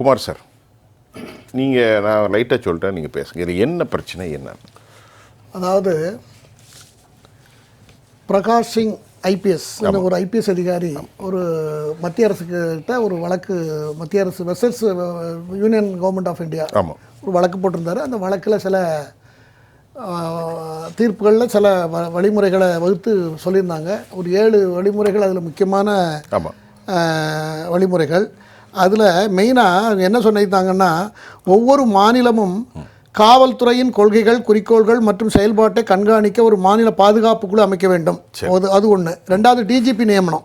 Kumar sir நீங்கள் நான் லைட்டாக சொல்லிட்டேன் நீங்கள் பேசுங்க. இது என்ன பிரச்சனை என்ன? அதாவது பிரகாஷ் சிங் ஐபிஎஸ் ஒரு ஐபிஎஸ் அதிகாரி ஒரு மத்திய அரசுக்கிட்ட ஒரு வழக்கு மத்திய அரசு versus union government of India ஆமாம் ஒரு வழக்கு போட்டிருந்தாரு. அந்த வழக்கில் சில தீர்ப்புகளில் சில வ வழிமுறைகளை வகுத்து சொல்லியிருந்தாங்க. ஒரு ஏழு வழிமுறைகள் அதில் முக்கியமான வழிமுறைகள். அதில் மெயினாக என்ன சொல்லியிருந்தாங்கன்னா ஒவ்வொரு மாநிலமும் காவல்துறையின் கொள்கைகள் குறிக்கோள்கள் மற்றும் செயல்பாட்டை கண்காணிக்க ஒரு மாநில பாதுகாப்பு குழு அமைக்க வேண்டும். அது அது ஒன்று ரெண்டாவது டிஜிபி நியமனம்.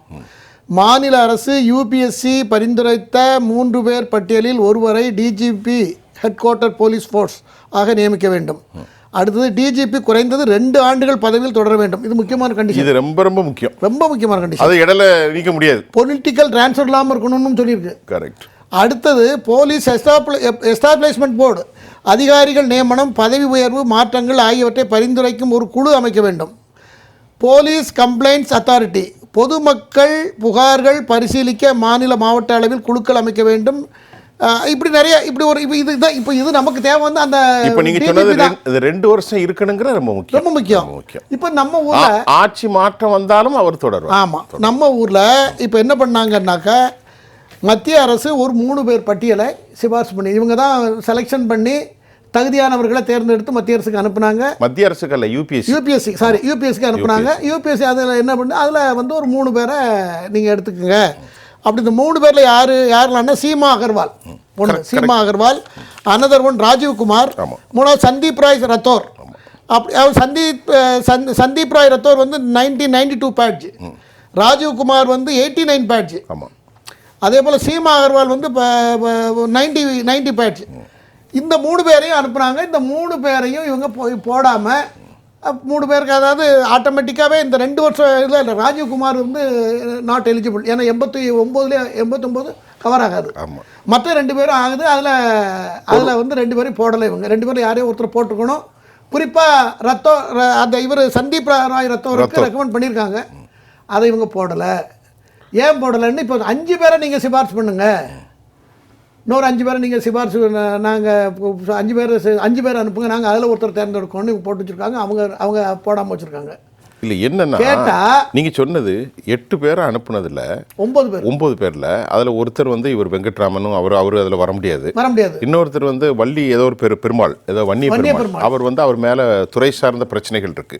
மாநில அரசு யூபிஎஸ்சி பரிந்துரைத்த மூன்று பேர் பட்டியலில் ஒருவரை DGP head quarter police force ஆக நியமிக்க வேண்டும். அடுத்தது டிஜிபி குறைந்தது ரெண்டு ஆண்டுகள் பதவியில் தொடர வேண்டும். இது முக்கியமான கண்டிஷன் இது ரொம்ப ரொம்ப முக்கியம். ரொம்ப முக்கியமான கண்டிஷன் அதை இடையில நீக்க முடியாது. பொலிட்டிக்கல் ட்ரான்ஸ்ஃபர் இல்லாமல் இருக்கணும்னு சொல்லியிருக்கு. கரெக்ட் அடுத்தது போலீஸ் எஸ்டாப்ளிஷ்மெண்ட் போர்டு அதிகாரிகள் நியமனம் பதவி உயர்வு மாற்றங்கள் ஆகியவற்றை பரிந்துரைக்கும் ஒரு குழு அமைக்க வேண்டும். போலீஸ் கம்ப்ளைண்ட்ஸ் அத்தாரிட்டி பொதுமக்கள் புகார்கள் பரிசீலிக்க மாநில மாவட்ட அளவில் குழுக்கள் அமைக்க வேண்டும். இப்படி நிறைய இப்படி ஒரு இப்போ இதுதான் இப்போ இது நமக்கு தேவை வந்து அந்த இப்போ நீங்க சொன்னது இது ரெண்டு வருஷம் இருக்கணுங்கிற ரொம்ப முக்கியம். ரொம்ப முக்கியம். இப்போ நம்ம ஊர்ல ஆட்சி மாற்றம் வந்தாலும் அவர் தொடர்வார். ஆமாம் நம்ம ஊரில் இப்போ என்ன பண்ணாங்கன்னாக்கா மத்திய அரசு ஒரு மூணு பேர் பட்டியலை சிபாரிசு பண்ணி இவங்க தான் செலெக்ஷன் பண்ணி தகுதியானவர்களை தேர்ந்தெடுத்து மத்திய அரசுக்கு அனுப்புனாங்க. மத்திய அரசுக்கு அல்ல யூபிஎஸ்சி யூபிஎஸ்சி சாரி யூபிஎஸ்சிக்கு அனுப்புனாங்க. யூபிஎஸ்சி அதில் என்ன பண்ணு அதில் வந்து ஒரு மூணு பேரை நீங்கள் எடுத்துக்கோங்க. அப்படி இந்த மூணு பேரில் யார் யாரெல்லாம்னா சீமா அகர்வால். ஒன்று சீமா அகர்வால் அனதர் ஒன் ராஜீவ் குமார் ஆமா. மூணாவது சந்தீப் ராய் ரத்தோர். அப்படி அவர் சந்தீப் சந்தீப் ராய் ரத்தோர் வந்து nineteen ninety two batch Rajiv Kumar வந்து எயிட்டி நைன் பேட்ஜ் அதே போல் சீமா அகர்வால் வந்து நைன்டி நைன்டி பேட்ச் இந்த மூணு பேரையும் அனுப்புனாங்க. இந்த மூணு பேரையும் இவங்க போய் போடாமல் மூணு பேருக்கு அதாவது ஆட்டோமேட்டிக்காகவே இந்த ரெண்டு வருஷம் இதில் இல்லை ராஜீவ்குமார் வந்து நாட் எலிஜிபிள் ஏன்னா எண்பத்தி ஒம்போதுலேயே எண்பத்தொம்போது கவர் ஆகாது. ஆமாம் மற்ற ரெண்டு பேரும் ஆகுது. அதில் அதில் வந்து ரெண்டு பேரும் போடலை இவங்க. ரெண்டு பேரும் யாரையும் ஒருத்தர் போட்டுக்கணும் குறிப்பாக ரத்தம் ர- அந்த இவர் சந்தீப் ராய் ரத்தோருக்கு ரெக்கமெண்ட் பண்ணியிருக்காங்க. அதை இவங்க போடலை. ஏன் போடலைன்னு இப்போ அஞ்சு பேரை நீங்கள் சிபாரிசு பண்ணுங்க. இன்னொரு அஞ்சு பேரை நீங்கள் சிபாரிசு நாங்கள் அஞ்சு பேர் அஞ்சு பேர் அனுப்புங்க. நாங்கள் அதில் ஒருத்தர் தேர்ந்தெடுக்கணும்னு போட்டு வச்சுருக்காங்க. அவங்க அவங்க போடாமல் வச்சுருக்காங்க. இல்லை என்னன்னா கேட்டா நீங்க சொன்னது எட்டு பேரை அனுப்புனதுல ஒம்பது பேர். ஒன்பது பேர்ல அதுல ஒருத்தர் வந்து இவர் வெங்கட்ராமனும் அவர் அவர் அதுல வர முடியாது. வர முடியாது. இன்னொருத்தர் வந்து வள்ளி ஏதோ ஒரு பெரு பெருமாள் ஏதோ வன்னிய பெருமாள். அவர் வந்து அவர் மேல துறை சார்ந்த பிரச்சனைகள் இருக்கு.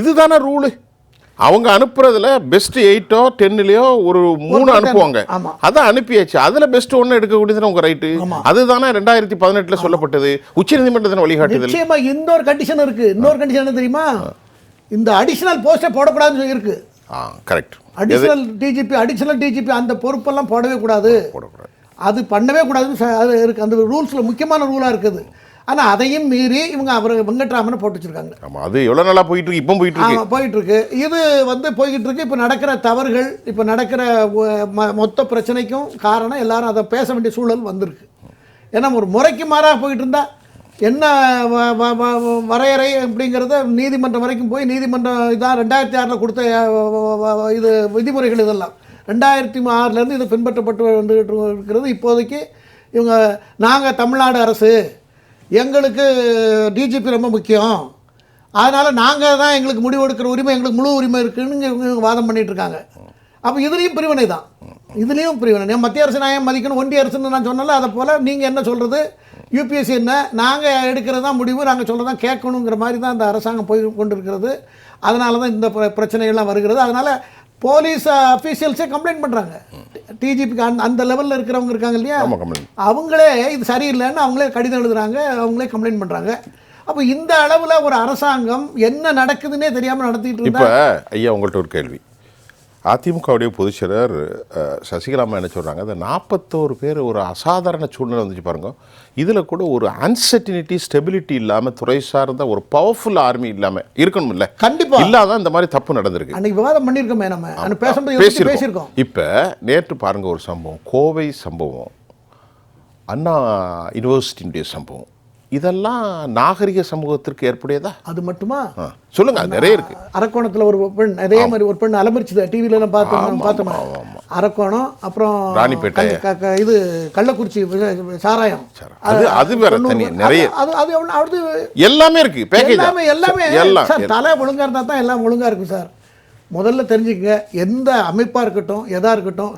இதுதானே ரூலு? அவங்க அனுப்புறதுல பெஸ்ட் எயிட்டோ டென்னுலயோ ஒரு மூணு அனுப்புவாங்க. அதான் அனுப்பியாச்சு. அதுல பெஸ்ட் ஒன்று எடுக்கக்கூடியது உங்க ரைட்டு அதுதானே ரெண்டாயிரத்தி பதினெட்டுல சொல்லப்பட்டது. உச்சநீதிமன்றத்தின் வழிகாட்டுதல். நிச்சயமா இன்னொரு கண்டிஷன் இருக்கு. இன்னொரு கண்டிஷன் என்ன தெரியுமா? இந்த அடிஷனல் போஸ்டே போடக்கூடாதுன்னு சொல்லி இருக்கு ஆ correct additional DGP additional DGP அந்த பொறுப்பெல்லாம் போடவே கூடாது. அது பண்ணவே கூடாதுன்னு அது இருக்கு. அந்த ரூல்ஸில் முக்கியமான ரூலாக இருக்குது. ஆனால் அதையும் மீறி இவங்க அவர் வெங்கட்ராமனை போட்டு வச்சிருக்காங்க. ஆமா அது எவ்வளவு நாளா போயிட்டு இருக்கு இப்போ போயிட்டு இருக்கு. ஆமாம் போயிட்டு இருக்கு. இது வந்து போய்கிட்டு இருக்கு. இப்போ நடக்கிற தவறுகள் இப்போ நடக்கிற மொத்த பிரச்சனைக்கும் காரணம் எல்லாரும் அதை பேச வேண்டிய சூழல் வந்திருக்கு. ஏன்னா ஒரு முறைக்கு மாறாக போயிட்டு இருந்தா என்ன வரையறை அப்படிங்கிறத நீதிமன்றம் வரைக்கும் போய் நீதிமன்றம் இதான் ரெண்டாயிரத்தி ஆறில் கொடுத்த இது விதிமுறைகள் இதெல்லாம். ரெண்டாயிரத்தி ஆறுலேருந்து இது பின்பற்றப்பட்டு வந்துகிட்டு இருக்கிறது. இப்போதைக்கு இவங்க நாங்கள் தமிழ்நாடு அரசு எங்களுக்கு டிஜிபி ரொம்ப முக்கியம். அதனால் நாங்கள் தான் எங்களுக்கு முடிவு எடுக்கிற உரிமை எங்களுக்கு முழு உரிமை இருக்குன்னு இவங்க வாதம் பண்ணிகிட்ருக்காங்க அப்போ இதுலேயும் பிரிவினை தான். இதுலேயும் பிரிவினை. மத்திய அரசு நான் ஏன் மதிக்கணும் ஒன்றிய அரசுன்னு நான் சொன்னால அதை போல் நீங்கள் என்ன சொல்கிறது யூபிஎஸ்சி என்ன? நாங்கள் எடுக்கிறது தான் முடிவு நாங்கள் சொல்கிறது தான் கேட்கணுங்கிற மாதிரி தான் இந்த அரசாங்கம் போய் கொண்டிருக்கிறது. அதனால தான் இந்த பிரச்சனைகள்லாம் வருகிறது. அதனால் போலீஸ் அஃபீஷியல்ஸே கம்ப்ளைண்ட் பண்ணுறாங்க டிஜிபிக்கு அந்த அந்த லெவலில் இருக்கிறவங்க இருக்காங்க இல்லையா? அவங்களே இது சரியில்லைன்னு அவங்களே கடிதம் எழுதுறாங்க அவங்களே கம்ப்ளைண்ட் பண்ணுறாங்க அப்போ இந்த அளவில் ஒரு அரசாங்கம் என்ன நடக்குதுன்னே தெரியாமல் நடத்திட்டு இப்போ ஐயா உங்கள்கிட்ட ஒரு கேள்வி. அதிமுகவுடைய பொதுச்செயலர் சசிகலாமா என்ன சொல்றாங்க? அந்த நாற்பத்தோரு பேர் ஒரு அசாதாரண சூழ்நிலை வந்துச்சு பாருங்க. இதில் கூட ஒரு அன்சர்டினிட்டி ஸ்டெபிலிட்டி இல்லாமல் துறை சார்ந்த ஒரு பவர்ஃபுல் ஆர்மி இல்லாமல் இருக்கணும்ல. கண்டிப்பா. இல்லாதான் இந்த மாதிரி தப்பு நடந்திருக்கு. அன்னைக்கு விவாதம் பண்ணியிருக்கோமே நம்ம. பேசும்போது பேசியிருக்கோம். இப்போ நேற்று பாருங்க ஒரு சம்பவம். கோவை சம்பவம். அண்ணா யுனிவர்சிட்டியினுடைய சம்பவம். இதெல்லாம் நாகரிக சமூகத்திற்கு ஏற்புடையதா? அது மட்டுமா? சொல்லுங்க நிறைய இருக்கு. அரக்கோணத்துல ஒரு பெண் அதே மாதிரி ஒரு பெண் அலமரிச்சுது டிவில எல்லாம் பார்த்தோம் பார்த்தோம்? அரக்கோணம் அப்புறம் ராணிப்பேட்டை. இது கள்ளக்குறிச்சி சாராயம். அது அது வேற தனி நிறைய. அது அது அது எல்லாமே இருக்கு பேக்கேஜ் எல்லாமே எல்லாமே. எல்லாம் சார் தலை ஒழுங்கா இருந்தா தான் எல்லாம் ஒழுங்கா இருக்கும் சார். முதல்ல தெரிஞ்சுக்கங்க எந்த அமைப்பா இருக்கட்டும் எதா இருக்கட்டும்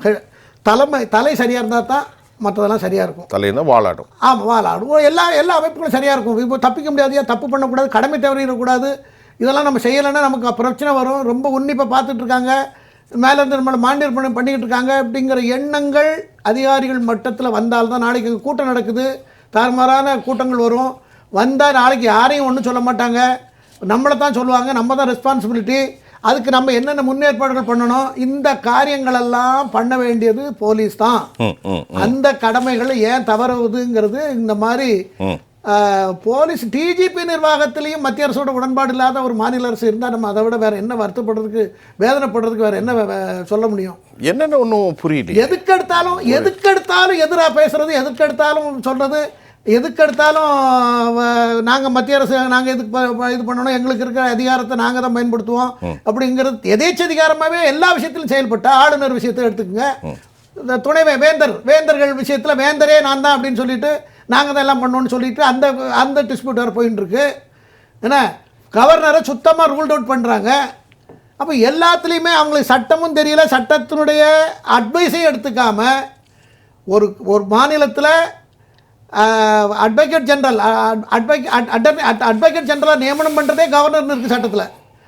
தலைமை தலை சரியா இருந்தா தான் மற்றதெல்லாம் சரியா இருக்கும் தலையில வாழாடும் ஆமாம் வாழாடும் எல்லா எல்லா அமைப்புகளும் சரியாக இருக்கும் இப்போ தப்பிக்க முடியாது ஏன் தப்பு பண்ணக்கூடாது கடமை தவறிடக்கூடாது. இதெல்லாம் நம்ம செய்யலைன்னா நமக்கு பிரச்சனை வரும். ரொம்ப உன்னிப்பாக பார்த்துட்டு இருக்காங்க மேலேருந்து நம்மளை மாண்டியர் பண்ணி பண்ணிக்கிட்டு இருக்காங்க அப்படிங்கிற எண்ணங்கள் அதிகாரிகள் மட்டத்தில் வந்தால்தான் நாளைக்கு கூட்டம் நடக்குது. தாறுமாறான கூட்டங்கள் வரும். வந்தால் நாளைக்கு யாரையும் ஒன்றும் சொல்ல மாட்டாங்க. நம்மளை தான் சொல்லுவாங்க. நம்ம தான் ரெஸ்பான்சிபிலிட்டி அதுக்கு நம்ம என்னென்ன முன்னேற்பாடுகள் பண்ணணும்? இந்த காரியங்களெல்லாம் பண்ண வேண்டியது போலீஸ் தான். அந்த கடமைகளை ஏன் தவறுவதுங்கிறது இந்த மாதிரி போலீஸ் டிஜிபி நிர்வாகத்திலையும் மத்திய அரசோட உடன்பாடு இல்லாத ஒரு மாநில அரசு இருந்தால் நம்ம அதை விட வேற என்ன வருத்தப்படுறதுக்கு வேதனைப்படுறதுக்கு வேற என்ன சொல்ல முடியும்? என்னன்னு ஒன்றும் புரியலையே. எதுக்கெடுத்தாலும் எதுக்கெடுத்தாலும் எதிராக பேசுறது எதுக்கெடுத்தாலும் சொல்றது எதுக்கெடுத்தாலும் வ- நாங்க மத்திய அரசு நாங்க இதுக்கு ப- ப- இது பண்ணணும்? எங்களுக்கு இருக்கிற அதிகாரத்தை நாங்க தான் பயன்படுத்துவோம். அப்படிங்கிறது எதேச்ச அதிகாரமாவே எல்லா விஷயத்திலும் செயல்பட்ட ஆளுநர் விஷயத்தை எடுத்துக்கங்க. இந்த துணை வேந்தர் வேந்தர்கள் விஷயத்துல வேந்தரே நான் தான் அப்படின்னு சொல்லிட்டு நாங்க தான் எல்லாம் பண்ணோம்னு சொல்லிட்டு அந்த அந்த டிஸ்பியூட் வேறு போயின்னு இருக்கு என்ன? கவர்னரை சுத்தமாக ரூல்ட் அவுட் பண்ணுறாங்க அப்போ எல்லாத்துலேயுமே அவங்களுக்கு சட்டமும் தெரியல சட்டத்தினுடைய அட்வைஸையும் எடுத்துக்காம ஒரு ஒரு மாநிலத்தில் அட்வொகேட் ஜென்ரல் அட்வொகேட் ஜென்ரலாக நியமனம் பண்ணுறதே கவர்னர்னு இருக்குது சட்டத்தில்.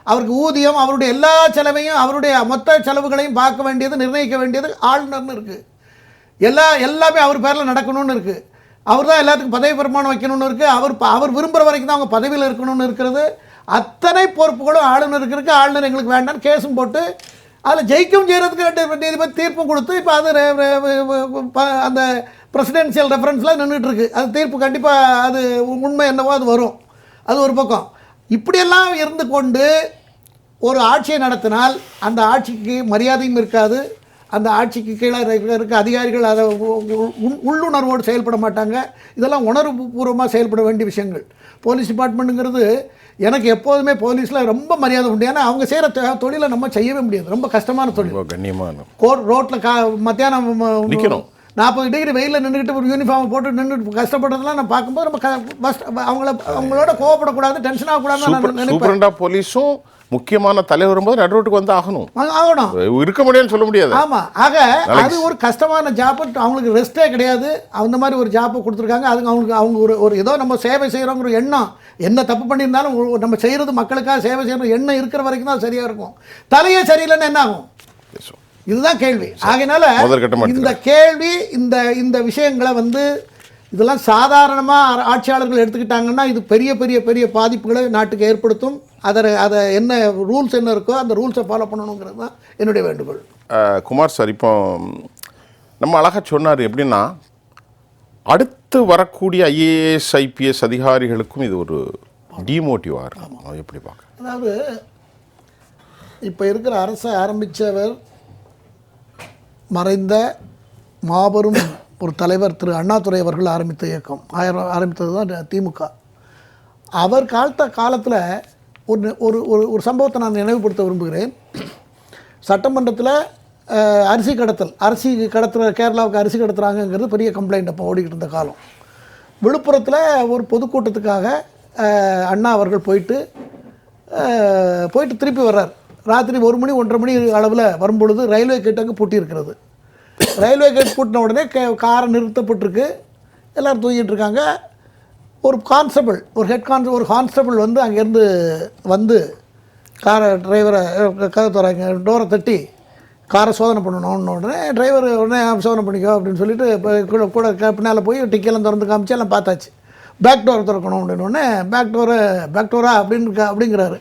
அவருக்கு ஊதியம் அவருடைய எல்லா செலவையும் அவருடைய மொத்த செலவுகளையும் பார்க்க வேண்டியது நிர்ணயிக்க வேண்டியது ஆளுநர்னு இருக்குது எல்லா எல்லாமே அவர் பேரில் நடக்கணும்னு இருக்குது அவர் தான் எல்லாத்துக்கும் பதவி பிரமாணம் வைக்கணும்னு இருக்குது அவர் அவர் விரும்புகிற வரைக்கும் தான் அவங்க பதவியில் இருக்கணும்னு இருக்கிறது. அத்தனை பொறுப்புகளும் ஆளுநருக்கு இருக்குது ஆளுநர் எங்களுக்கு வேண்டாம்னு கேஸும் போட்டு அதில் ஜெயிக்கவும் செய்கிறதுக்கு நீதிபதி தீர்ப்பும் கொடுத்து இப்போ அது ப- அந்த பிரசிடென்சியல் ரெஃபரன்ஸில் நின்றுட்டு அது தீர்ப்பு கண்டிப்பாக அது உண்மை என்னவோ அது வரும். அது ஒரு பக்கம். இப்படியெல்லாம் இருந்து கொண்டு ஒரு ஆட்சியை நடத்தினால் அந்த ஆட்சிக்கு மரியாதையும் இருக்காது. அந்த ஆட்சிக்கு கீழே இருக்க அதிகாரிகள் அதை உள்ளுணர்வோடு செயல்பட மாட்டாங்க. இதெல்லாம் உணர்வு பூர்வமாக செயல்பட வேண்டிய விஷயங்கள். போலீஸ் டிபார்ட்மெண்ட்டுங்கிறது எனக்கு எப்போதுமே போலீஸில் ரொம்ப மரியாதை உண்டு. ஏன்னா அவங்க செய்கிற தொழிலை நம்ம செய்யவே முடியாது. ரொம்ப கஷ்டமான தொழில். கண்ணியமான. கோர் ரோட்டில் கா மத்தியானம் ம- நிக்கணும். நாற்பது டிகிரி வெயிலில் நின்றுக்கிட்டு ஒரு யூனிஃபார்ம் போட்டு நின்றுட்டு கஷ்டப்படுறதெல்லாம் நான் பார்க்கும்போது நம்ம பஸ் அவங்கள அவங்களோட கோவப்படக்கூடாது டென்ஷன் ஆகக்கூடாதுன்னு நினைப்பேன். போலீஸும் முக்கியமான தலைவரும் போது நடுரோட்டுக்கு வந்து ஆகணும். ஆகணும். இருக்க முடியாதுன்னு சொல்ல முடியாது. ஆமா. ஆக அது ஒரு கஷ்டமான ஜாப் அவங்களுக்கு ரெஸ்ட்டே கிடையாது. அந்த மாதிரி ஒரு ஜாப்பை கொடுத்துருக்காங்க. அதுக்கு அவங்களுக்கு அவங்க ஒரு ஒரு ஏதோ நம்ம சேவை செய்கிறோங்கிற எண்ணம். என்ன தப்பு பண்ணியிருந்தாலும் நம்ம செய்கிறது மக்களுக்காக சேவை செய்யணும் எண்ணம் இருக்கிற வரைக்கும் தான் சரியா இருக்கும். தலையே சரியில்லைன்னு என்ன ஆகும். இதுதான் கேள்வி. ஆகையினால இந்த கேள்வி இந்த இந்த விஷயங்களை வந்து இதெல்லாம் சாதாரணமாக ஆட்சியாளர்கள் எடுத்துக்கிட்டாங்கன்னா இது பெரிய பெரிய பெரிய பாதிப்புகளை நாட்டுக்கு ஏற்படுத்தும். அதை அதை என்ன ரூல்ஸ் என்ன இருக்கோ அந்த ரூல்ஸை ஃபாலோ பண்ணணுங்கிறது தான் என்னுடைய வேண்டுகோள். குமார் சார் இப்போ நம்ம அழகா சொன்னார் எப்படின்னா அடுத்து வரக்கூடிய ஐஏஎஸ் ஐபிஎஸ் அதிகாரிகளுக்கும் இது ஒரு டிமோட்டிவாக இருக்கும். எப்படி பார்க்க? அதாவது இப்போ இருக்கிற அரசை ஆரம்பித்தவர் மறைந்த மாபெரும் ஒரு தலைவர் திரு அண்ணாதுரை அவர்கள் ஆரம்பித்த இயக்கம். ஆயிரம் ஆரம்பித்தது தான் திமுக. அவர் காலத்த காலத்தில் ஒரு ஒரு ஒரு ஒரு சம்பவத்தை நான் நினைவுபடுத்த விரும்புகிறேன். சட்டமன்றத்தில் அரிசி கடத்தல் அரிசி கடத்துகிற கேரளாவுக்கு அரிசி கடத்துறாங்கங்கிறது பெரிய கம்ப்ளைண்ட் அப்போ ஓடிக்கிட்டு இருந்த காலம். விழுப்புரத்தில் ஒரு பொதுக்கூட்டத்துக்காக அண்ணா அவர்கள் போயிட்டு போயிட்டு திருப்பி வர்றார். ராத்திரி ஒரு மணி ஒன்றரை மணி அளவில் வரும்பொழுது ரயில்வே கேட் அங்கே பூட்டியிருக்கிறது ரயில்வே கேட் பூட்டின உடனே கே காரை நிறுத்தப்பட்டிருக்கு. எல்லோரும் தூங்கிட்டு இருக்காங்க. ஒரு கான்ஸ்டபிள் ஒரு ஹெட் கான்ஸ்டபிள் ஒரு கான்ஸ்டபிள் வந்து அங்கேருந்து வந்து காரை டிரைவரை கதை தராங்க டோரை தட்டி காரை சோதனை பண்ணணும்னு உடனே டிரைவர் உடனே சோதனை பண்ணிக்கோ அப்படின்னு சொல்லிட்டு இப்போ கூட கூட க- போய் டிக்கெல்லாம் திறந்து காமிச்சு எல்லாம் பார்த்தாச்சு. பேக் டோர் திறக்கணும் அப்படின்னு உடனே பேக் டோரை பேக் டோரா அப்படின்னு அப்படிங்கிறாரு.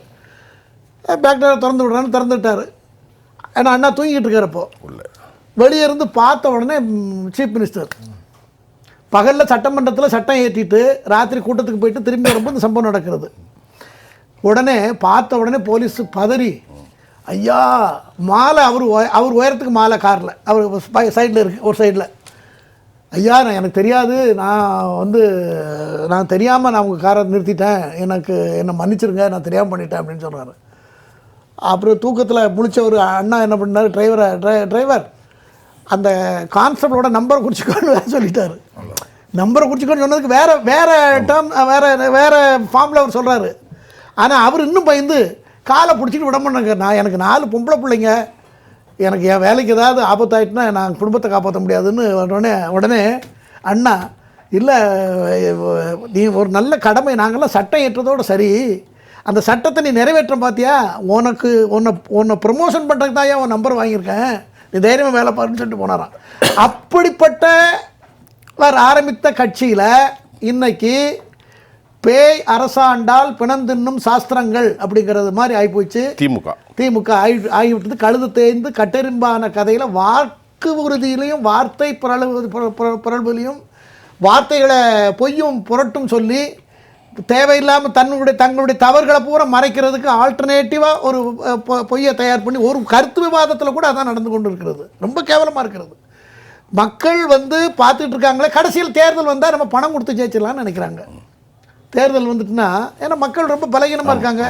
பேக் டோரை திறந்து விடுறான்னு திறந்துட்டாரு. ஏன்னா அண்ணா தூங்கிட்டு இருக்கிறப்போ உள்ள. வெளியே இருந்து பார்த்த உடனே சீஃப் மினிஸ்டர் பகலில் சட்டமன்றத்தில் சட்டம் ஏற்றிட்டு ராத்திரி கூட்டத்துக்கு போயிட்டு திரும்பி வரும்போது இந்த சம்பவம் நடக்கிறது. உடனே பார்த்த உடனே போலீஸ் பதறி ஐயா மாலை அவர் அவர் உயரத்துக்கு மாலை காரில். அவர் சைடில் இருக்கு ஒரு சைடில் ஐயா நான் எனக்கு தெரியாது. நான் வந்து நான் தெரியாமல் நான் உங்கள் காரை நிறுத்திட்டேன். எனக்கு என்னை மன்னிச்சிருங்க நான் தெரியாமல் பண்ணிட்டேன் அப்படின்னு சொல்கிறாரு அப்புறம் தூக்கத்தில் முழிச்ச ஒரு அண்ணா என்ன பண்ணார்? டிரைவரை டிரைவர் அந்த கான்ஸ்டபிளோட நம்பரை குறிச்சிக்கோன்னு சொல்லிட்டார் சொல்லிட்டாரு. நம்பரை குறிச்சிக்கோன்னு சொன்னதுக்கு வேறு வேறு டேர்ம் வேறு வேறு ஃபார்மில் அவர் சொல்கிறாரு ஆனால் அவர் இன்னும் பயந்து காலை பிடிச்சிட்டு விட மாட்டாங்க. நான் எனக்கு நாலு பொம்பளை பிள்ளைங்க. எனக்கு என் வேலைக்கு ஏதாவது ஆபத்தாயிட்டுனா நான் குடும்பத்தை காப்பாற்ற முடியாதுன்னு உடனே உடனே அண்ணா இல்லை நீ ஒரு நல்ல கடமை நாங்கள்லாம் சட்டம் ஏற்றதோடு சரி. அந்த சட்டத்தை நீ நிறைவேற்ற பார்த்தியா உனக்கு உன்னை உன்னை ப்ரமோஷன் பண்ணுறதுக்கு தான் உன் நம்பர் வாங்கியிருக்கேன்? நீ தைரியமாக வேலை பாருன்னு சொல்லிட்டு போனாராம். அப்படிப்பட்ட ஆரம்பித்த கட்சியில் இன்னைக்கு பேய் அரசாண்டால் பிணந்தின்னும் சாஸ்திரங்கள் அப்படிங்கிறது மாதிரி ஆகிப்போச்சு திமுக. திமுக ஆகி ஆகிவிட்டது. கழுது தேய்ந்து கட்டெரும்பான கதையில் வாக்கு உறுதியிலையும் வார்த்தை பிற- பிறழ்விலையும் வார்த்தைகளை பொய்யும் புரட்டும் சொல்லி தேவையில்லாமல் தன்னுடைய தங்களுடைய தவறுகளை பூரா மறைக்கிறதுக்கு ஆல்டர்னேட்டிவாக ஒரு பொய்யை தயார் பண்ணி ஒரு கருத்து விவாதத்தில் கூட அதான் நடந்து கொண்டு இருக்கிறது ரொம்ப கேவலமாக இருக்கிறது. மக்கள் வந்து பார்த்துட்டு இருக்காங்களே கடைசியில் தேர்தல் வந்தால் நம்ம பணம் கொடுத்து ஜெயிச்சிடலாம்னு நினைக்கிறாங்க. தேர்தல் வந்துட்டுனா ஏன்னா மக்கள் ரொம்ப பலகீனமாக இருக்காங்க.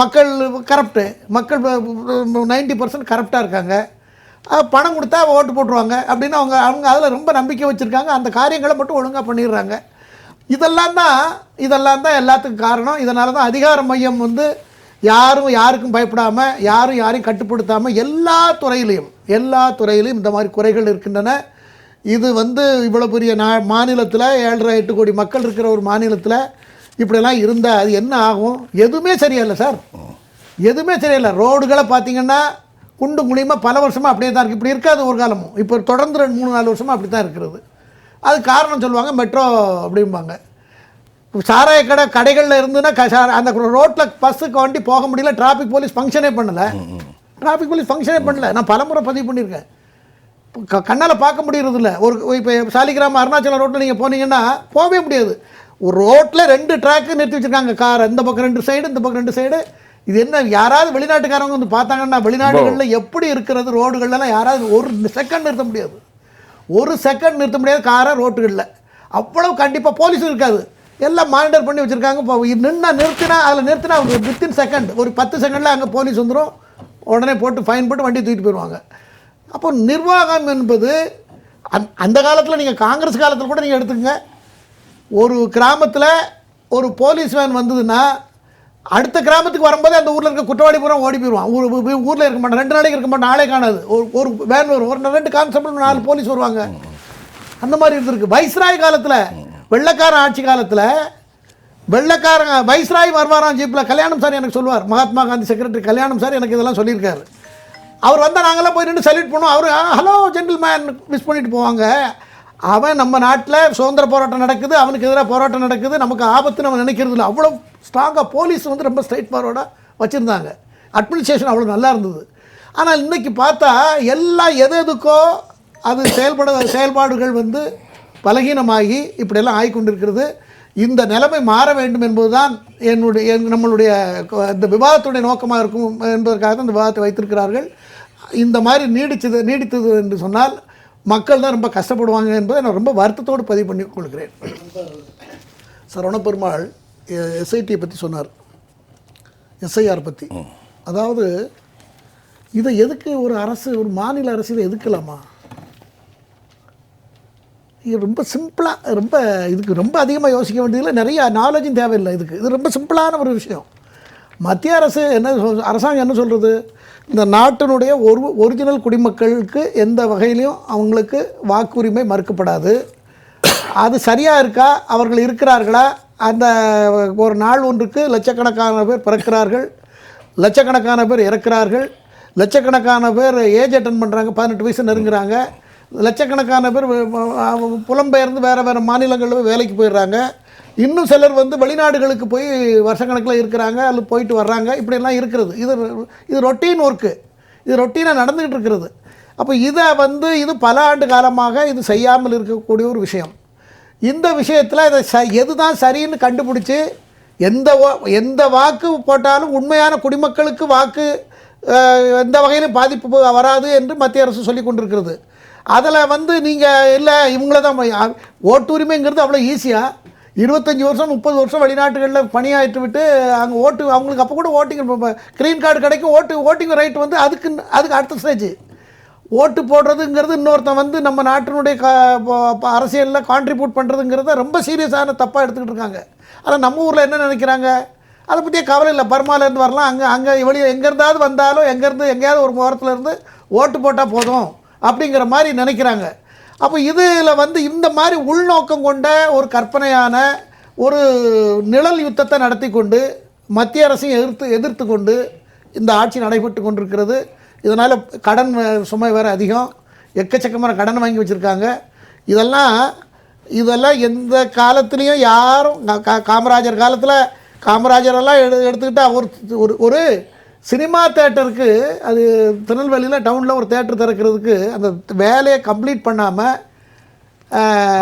மக்கள் கரப்டு மக்கள் நைன்டி பர்சன்ட் கரப்டாக இருக்காங்க. பணம் கொடுத்தா ஓட்டு போட்டுருவாங்க அப்படின்னு அவங்க அவங்க அதில் ரொம்ப நம்பிக்கை வச்சுருக்காங்க. அந்த காரியங்களை மட்டும் ஒழுங்காக பண்ணிடுறாங்க. இதெல்லாம் தான் இதெல்லாம் தான் எல்லாத்துக்கும் காரணம். இதனால தான் அதிகார மையம் வந்து யாரும் யாருக்கும் பயப்படாமல் யாரும் யாரையும் கட்டுப்படுத்தாமல் எல்லா துறையிலையும் எல்லா துறையிலையும் இந்த மாதிரி குறைகள் இருக்கின்றன. இது வந்து இவ்வளோ பெரிய நா மாநிலத்தில் ஏழரை எட்டு கோடி மக்கள் இருக்கிற ஒரு மாநிலத்தில் இப்படியெல்லாம் இருந்தால் அது என்ன ஆகும்? எதுவுமே சரியில்லை சார். எதுவுமே சரியில்லை. ரோடுகளை பார்த்தீங்கன்னா குண்டு குழியுமா பல வருஷமாக அப்படியே தான் இருக்குது இப்படி இருக்காது ஒரு காலமும். இப்போ தொடர்ந்து ரெண்டு மூணு நாலு வருஷமாக அப்படி தான் இருக்கிறது. அது காரணம் சொல்லுவாங்க மெட்ரோ அப்படிம்பாங்க. சாராய கடை கடைகளில் இருந்துன்னா அந்த ரோட்டில் பஸ்ஸுக்கு வண்டி போக முடியல டிராஃபிக் போலீஸ் ஃபங்க்ஷனே பண்ணலை. டிராஃபிக் போலீஸ் ஃபங்க்ஷனே பண்ணல. நான் பலமுறை பதிவு பண்ணியிருக்கேன். கண்ணால் பார்க்க முடியறது இல்ல ஒரு இப்போ சாலிகிராமம் அருணாச்சலம் ரோட்டில் நீங்கள் போனீங்கன்னா போகவே முடியாது. ஒரு ரோட்டில் ரெண்டு ட்ராக்கு நிறுத்தி வச்சிருக்காங்க. கார் இந்த பக்கம் ரெண்டு சைடு இந்த பக்கம் ரெண்டு சைடு இது என்ன யாராவது வெளிநாட்டுக்காரங்க வந்து பார்த்தாங்கன்னா வெளிநாடுகளில் எப்படி இருக்கிறது ரோடுகள்லாம் யாராவது ஒரு செகண்ட் நிறுத்த முடியாது. ஒரு செகண்ட் நிறுத்த முடியாது காரை ரோட்டுகளில். அவ்வளவு கண்டிப்பாக போலீஸும் இருக்காது. எல்லாம் மானிட்டர் பண்ணி வச்சுருக்காங்க. இப்போ நின்னா நிறுத்தினா அதில் நிறுத்தினா ஒரு வித்தின் செகண்ட் ஒரு பத்து செகண்டில் அங்கே போலீஸ் வந்துடும் உடனே போட்டு ஃபைன் போட்டு வண்டி தூக்கிட்டு போயிடுவாங்க அப்போ நிர்வாகம் என்பது அந் அந்த காலத்தில் நீங்கள் காங்கிரஸ் காலத்தில் கூட நீங்கள் எடுத்துக்கங்க. ஒரு கிராமத்தில் ஒரு போலீஸ் வேன் வந்ததுன்னா அடுத்த கிராமத்துக்கு வரும்போது அந்த ஊரில் இருக்க குற்றவாளி பூரா ஓடி போயிடுவான் ஊர் ஊரில் இருக்க மாட்டான். ரெண்டு நாளைக்கு இருக்க மாட்டான். நாளே காணாது. ஒரு ஒரு வேன் வரும். ஒரு ரெண்டு கான்ஸ்டபிள் நாலு போலீஸ் வருவாங்க. அந்த மாதிரி இருந்திருக்கு. வைஸ்ராய் காலத்தில் வெள்ளைக்காரன் ஆட்சி காலத்தில் வெள்ளக்காரங்க வைஸ்ராய் வருவாராம் ஜீப்பில் கல்யாணம் சார் எனக்கு சொல்லுவார். மகாத்மா காந்தி செக்ரட்டரி கல்யாணம் சார் எனக்கு இதெல்லாம் சொல்லியிருக்காரு. அவர் வந்தால் நாங்களாம் போய் நின்று சல்யூட் பண்ணுவோம். அவர் ஹலோ ஜென்டில்மேன் மிஸ் பண்ணிட்டு போவாங்க. அவன் நம்ம நாட்டில் சுதந்திர போராட்டம் நடக்குது அவனுக்கு எதிராக போராட்டம் நடக்குது நமக்கு ஆபத்து நம்ம நினைக்கிறது இல்லை. அவ்வளோ ஸ்ட்ராங்காக போலீஸ் வந்து ரொம்ப ஸ்ட்ரைட் ஃபார்வர்டாக வச்சுருந்தாங்க. அட்மினிஸ்ட்ரேஷன் அவ்வளோ நல்லா இருந்தது. ஆனால் இன்னைக்கு பார்த்தா எல்லாம் எது எதுக்கோ அது செயல்பட செயல்பாடுகள் வந்து பலகீனமாகி இப்படியெல்லாம் ஆகிக்கொண்டிருக்கிறது. இந்த நிலைமை மாற வேண்டும் என்பதுதான் என்னுடைய என் நம்மளுடைய இந்த விவாதத்துடைய நோக்கமாக இருக்கும் என்பதற்காக தான் இந்த விவாதத்தை வைத்திருக்கிறார்கள். இந்த மாதிரி நீடிச்சது நீடித்தது என்று சொன்னால் மக்கள் தான் ரொம்ப கஷ்டப்படுவாங்க என்பதை நான் ரொம்ப வருத்தத்தோடு பதிவு பண்ணி கொள்கிறேன். சரவண பெருமாள் எஸ்ஐடியை பற்றி சொன்னார். எஸ்ஐஆர் பற்றி அதாவது இதை எதுக்கு ஒரு அரசு ஒரு மாநில அரசு இதை எதுக்கலாமா? இது ரொம்ப சிம்பிளாக ரொம்ப இதுக்கு ரொம்ப அதிகமாக யோசிக்க வேண்டியதில்லை. நிறைய நாலேஜும் தேவையில்லை இதுக்கு. இது ரொம்ப சிம்பிளான ஒரு விஷயம். மத்திய அரசு என்ன அரசாங்கம் என்ன சொல்கிறது இந்த நாட்டினுடைய ஒரு ஒரிஜினல் குடிமக்களுக்கு எந்த வகையிலையும் அவங்களுக்கு வாக்குரிமை மறுக்கப்படாது. அது சரியாக இருக்கா? அவர்கள் இருக்கிறார்களா? அந்த ஒரு நாள் ஒன்றுக்கு லட்சக்கணக்கான பேர் பிறக்கிறார்கள். லட்சக்கணக்கான பேர் இறக்கிறார்கள். லட்சக்கணக்கான பேர் ஏஜ் அட்டன் பண்ணுறாங்க பதினெட்டு வயசு நெருங்குறாங்க. லட்சக்கணக்கான பேர் புலம்பெயர்ந்து வேறு வேறு மாநிலங்களில் வேலைக்கு போயிடுறாங்க. இன்னும் சிலர் வந்து வெளிநாடுகளுக்கு போய் வருஷக்கணக்கில் இருக்கிறாங்க அல்லது போயிட்டு வர்றாங்க. இப்படியெல்லாம் இருக்கிறது. இது இது ரொட்டீன் ஒர்க்கு. இது ரொட்டீனாக நடந்துக்கிட்டு இருக்கிறது. அப்போ இதை வந்து இது பல ஆண்டு காலமாக இது செய்யாமல் இருக்கக்கூடிய ஒரு விஷயம். இந்த விஷயத்தில் இதை ச எதுதான் சரின்னு கண்டுபிடிச்சி எந்த எந்த வாக்கு போட்டாலும் உண்மையான குடிமக்களுக்கு வாக்கு எந்த வகையிலும் பாதிப்பு வராது என்று மத்திய அரசு சொல்லி கொண்டிருக்கிறது. அதில் வந்து நீங்கள் இல்லை இவங்கள தான் ஓட்டுரிமைங்கிறது அவ்வளோ ஈஸியாக இருபத்தஞ்சி வருஷம் முப்பது வருஷம் வெளிநாட்டுகளில் பணியாற்றி விட்டு அங்கே ஓட்டு அவங்களுக்கு அப்போ கூட ஓட்டிங் க்ரீன் கார்டு கிடைக்கும் ஓட்டு ஓட்டிங் ரைட் வந்து அதுக்கு அதுக்கு அடுத்த ஸ்டேஜ் ஓட்டு போடுறதுங்கிறது இன்னொருத்தன் வந்து நம்ம நாட்டினுடைய அரசியலில் கான்ட்ரிபியூட் பண்ணுறதுங்கிறத ரொம்ப சீரியஸான தப்பாக எடுத்துக்கிட்டு இருக்காங்க. ஆனால் நம்ம ஊரில் என்ன நினைக்கிறாங்க? அதை பற்றியே கவலை இல்லை. பர்மாலேருந்து வரலாம். அங்கே அங்கே வெளியே எங்கேருந்தாவது வந்தாலும் எங்கேருந்து எங்கேயாவது ஒரு ஓரத்தில் ஓட்டு போட்டால் போதும். அப்படிங்கிற மாதிரி நினைக்கிறாங்க. அப்போ இதில் வந்து இந்த மாதிரி உள்நோக்கம் கொண்ட ஒரு கற்பனையான ஒரு நிழல் யுத்தத்தை நடத்தி கொண்டு மத்திய அரசையும் எதிர்த்து எதிர்த்து கொண்டு இந்த ஆட்சி நடைபெற்று கொண்டிருக்கிறது. இதனால் கடன் சுமை வேறு அதிகம். எக்கச்சக்கமான கடன் வாங்கி வச்சுருக்காங்க. இதெல்லாம் இதெல்லாம் எந்த காலத்துலேயும் யாரும் கா- காமராஜர் காலத்தில் காமராஜரெல்லாம் எடு எடுத்துக்கிட்டால் அவர் ஒரு ஒரு சினிமா தேட்டருக்கு அது திருநெல்வேலியில் டவுனில் ஒரு தேட்டர் திறக்கிறதுக்கு அந்த வேலையை கம்ப்ளீட் பண்ணாமல்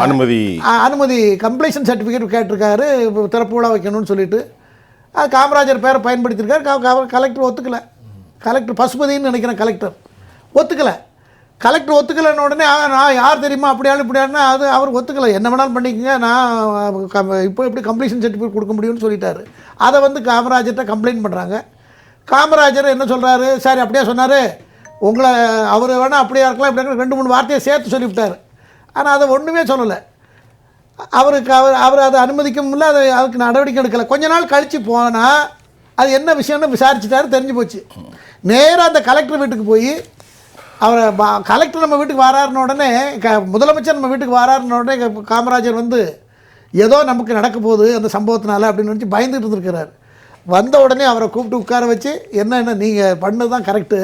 அனுமதி. அனுமதி கம்ப்ளீஷன் சர்டிஃபிகேட் கேட்டிருக்காரு திறப்பு விழா வைக்கணும்னு சொல்லிட்டு. அது காமராஜர் பேரை பயன்படுத்தியிருக்காரு. கலெக்டர் ஒத்துக்கலை. கலெக்டர் பசுபதின்னு நினைக்கிறேன் கலெக்டர் ஒத்துக்கலை. கலெக்டர் ஒத்துக்கலைன்ன உடனே நான் யார் தெரியுமா? அப்படியாலும் இப்படியாருன்னா அது அவர் ஒத்துக்கலை. என்ன வேணாலும் பண்ணிக்கங்க. நான் இப்போ எப்படி கம்ப்ளீஷன் சர்டிஃபிகேட் கொடுக்க முடியும்னு சொல்லிட்டாரு. அதை வந்து காமராஜர்கிட்ட கம்ப்ளைண்ட் பண்ணுறாங்க காமராஜர் என்ன சொல்கிறாரு சார் அப்படியே சொன்னார். உங்களை அவர் வேணால் அப்படியே இருக்கலாம் இப்படி இருக்கலாம் ரெண்டு மூணு வார்த்தையை சேர்த்து சொல்லிவிட்டார். ஆனால் அதை ஒன்றுமே சொல்லலை. அவருக்கு அவர் அவர் அதை அனுமதிக்கவும் இல்லை அதை அதுக்கு நடவடிக்கை எடுக்கலை. கொஞ்ச நாள் கழித்து போனால் அது என்ன விஷயம்னு விசாரிச்சுட்டாரு தெரிஞ்சு போச்சு. நேராக அந்த கலெக்டர் வீட்டுக்கு போய் அவரை பா- கலெக்டர் நம்ம வீட்டுக்கு வராருன உடனே க முதலமைச்சர் நம்ம வீட்டுக்கு வராருன உடனே காமராஜர் வந்து ஏதோ நமக்கு நடக்க போகுது அந்த சம்பவத்தினால அப்படின்னு நினச்சி பயந்துட்டு இருந்திருக்கிறார். வந்த உடனே அவரை கூப்பிட்டு உட்கார வச்சு என்ன என்ன நீங்கள் பண்ணது தான் கரெக்டு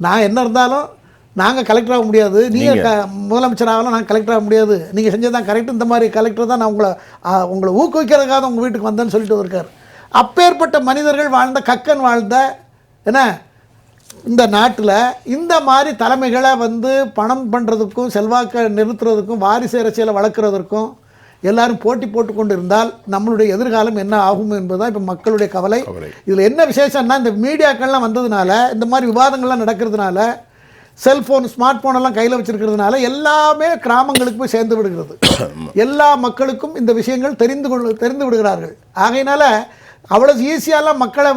நான் என்ன இருந்தாலும் நாங்கள் கலெக்டர் ஆக முடியாது. நீங்கள் க முதலமைச்சர் ஆகலாம் நாங்கள் கலெக்டர் ஆக முடியாது. நீங்கள் செஞ்சது தான் கரெக்ட் இந்த மாதிரி கலெக்டர் தான் நான் உங்களை உங்களை ஊக்குவிக்கிறதுக்காக உங்கள் வீட்டுக்கு வந்தேன்னு சொல்லிட்டு இருக்கார் அப்பேற்பட்ட மனிதர்கள் வாழ்ந்த கக்கன் வாழ்ந்த என்ன இந்த நாட்டில் இந்த மாதிரி தலைமைகளை வந்து பணம் பண்ணுறதுக்கும் செல்வாக்கை நிறுத்துறதுக்கும் வாரிசு அரசியலை வளர்க்குறதற்கும் எல்லாரும் போட்டி போட்டு கொண்டு இருந்தால் நம்மளுடைய எதிர்காலம் என்ன ஆகும் என்பதுதான் இப்போ மக்களுடைய கவலை. இதில் என்ன விசேஷம்னா இந்த மீடியாக்கள்லாம் வந்ததுனால இந்த மாதிரி விவாதங்கள்லாம் நடக்கிறதுனால செல்ஃபோன் ஸ்மார்ட் ஃபோன் எல்லாம் கையில் வச்சிருக்கிறதுனால எல்லாமே கிராமங்களுக்கு போய் சேர்ந்து விடுகிறது. எல்லா மக்களுக்கும் இந்த விஷயங்கள் தெரிந்து கொள் தெரிந்து விடுகிறார்கள். ஆகையினால அவ்வளோ ஈஸியாலாம் மக்களை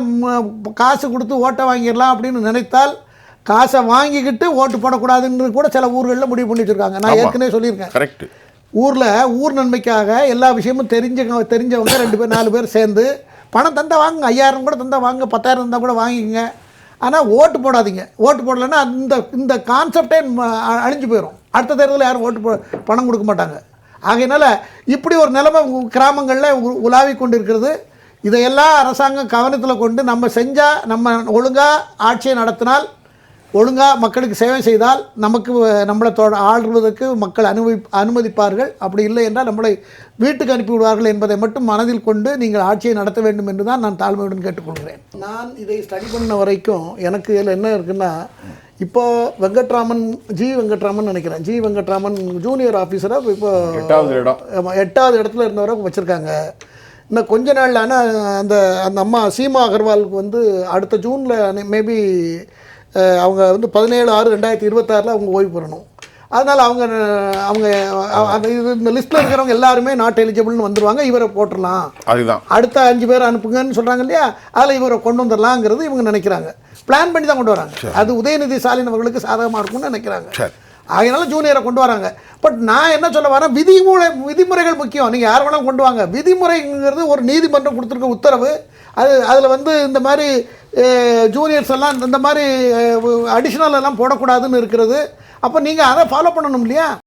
காசு கொடுத்து ஓட்டை வாங்கிடலாம் அப்படின்னு நினைத்தால் காசை வாங்கிக்கிட்டு ஓட்டு போடக்கூடாதுன்னு கூட சில ஊர்களில் முடிவு பண்ணி வச்சுருக்காங்க. நான். ஏற்கனவே சொல்லியிருக்கேன். கரெக்ட் ஊரில் ஊர் நன்மைக்காக எல்லா விஷயமும் தெரிஞ்சவங்க தெரிஞ்சவங்க ரெண்டு பேர் நாலு பேர் சேர்ந்து பணம் தந்தால் வாங்குங்க ஐயாயிரம் கூட தந்தால் வாங்க பத்தாயிரம் தந்தால் கூட வாங்கிக்கங்க. ஆனால் ஓட்டு போடாதீங்க. ஓட்டு போடலைன்னா இந்த இந்த கான்செப்டே ம- அ- அழிஞ்சு போயிடும் அடுத்த தேர்தலில் யாரும் ஓட்டு போ பணம் கொடுக்க மாட்டாங்க. ஆகையினால இப்படி ஒரு நிலைமை கிராமங்களில் உ- உலாவி கொண்டு இருக்கிறது இதையெல்லாம் அரசாங்கம் கவனத்தில் கொண்டு நம்ம செஞ்சால் நம்ம ஒழுங்காக ஆட்சியை நடத்தினால் ஒழுங்காக மக்களுக்கு சேவை செய்தால் நமக்கு நம்மளை தொ ஆள்வதற்கு மக்கள் அனுமதி அனுமதிப்பார்கள். அப்படி இல்லை என்றால் நம்மளை வீட்டுக்கு அனுப்பி விடுவார்கள் என்பதை மட்டும் மனதில் கொண்டு நீங்கள் ஆட்சியை நடத்த வேண்டும் என்று தான் நான் தாழ்மையுடன் கேட்டுக்கொள்கிறேன். நான் இதை ஸ்டடி பண்ண வரைக்கும் எனக்கு இதில் என்ன இருக்குன்னா இப்போ வெங்கட்ராமன் ஜி வெங்கட்ராமன் நினைக்கிறேன். ஜி வெங்கட்ராமன் ஜூனியர் ஆஃபீஸராக இப்போ எட்டாவது இடம். எட்டாவது இடத்துல இருந்தவரை வச்சுருக்காங்க. இன்னும் கொஞ்ச நாள்ல ஆனால் அந்த அந்த அம்மா சீமா அகர்வாலுக்கு வந்து அடுத்த ஜூனில் மேபி அவங்க வந்து பதினேழு ஆறு ரெண்டாயிரத்தி இருபத்தாறில் அவங்க ஓய்வு பெறணும். அதனால் அவங்க அவங்க அந்த இது இந்த லிஸ்ட்டில் இருக்கிறவங்க எல்லாருமே நாட் எலிஜிபிள்னு வந்துருவாங்க இவரை போட்டுடலாம். அதுதான். அடுத்த அஞ்சு பேர் அனுப்புங்கன்னு சொல்கிறாங்க இல்லையா? அதில் இவரை கொண்டு வந்துடலாங்கிறது இவங்க நினைக்கிறாங்க. பிளான் பண்ணி தான் கொண்டு வராங்க. அது உதயநிதி ஸ்டாலின் அவர்களுக்கு சாதகமாக இருக்கும்னு நினைக்கிறாங்க. சரி. அதனால ஜூனியரை கொண்டு வராங்க. பட் நான் என்ன சொல்ல வரேன்? விதிமுறை விதிமுறைகள் முக்கியம். நீங்கள் யார் வேணாலும் கொண்டு வாங்க. விதிமுறைங்கிறது ஒரு நீதிமன்றம் கொடுத்துருக்க உத்தரவு. அது அதில் வந்து இந்த மாதிரி ஜூனியர்ஸ் எல்லாம் இந்த- மாதிரி அடிஷ்னல் எல்லாம் போடக்கூடாதுன்னு இருக்கிறது. அப்போ நீங்கள் அதை ஃபாலோ பண்ணணும் இல்லையா?